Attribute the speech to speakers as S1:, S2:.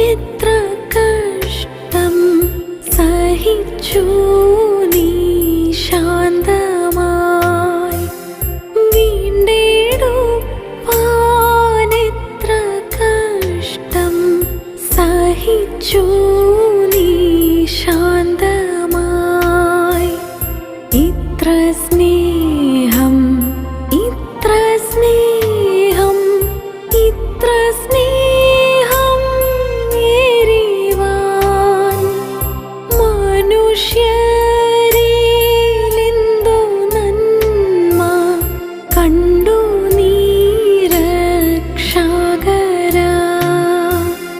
S1: എത്ര കഷ്ടം സഹിച്ചു നീ ശാന്തമായി. വീണ്ടെടുപ്പാനെത്ര കഷ്ടം സഹിച്ചു മനുഷ്യരിലെന്തോ നന്മ കണ്ടു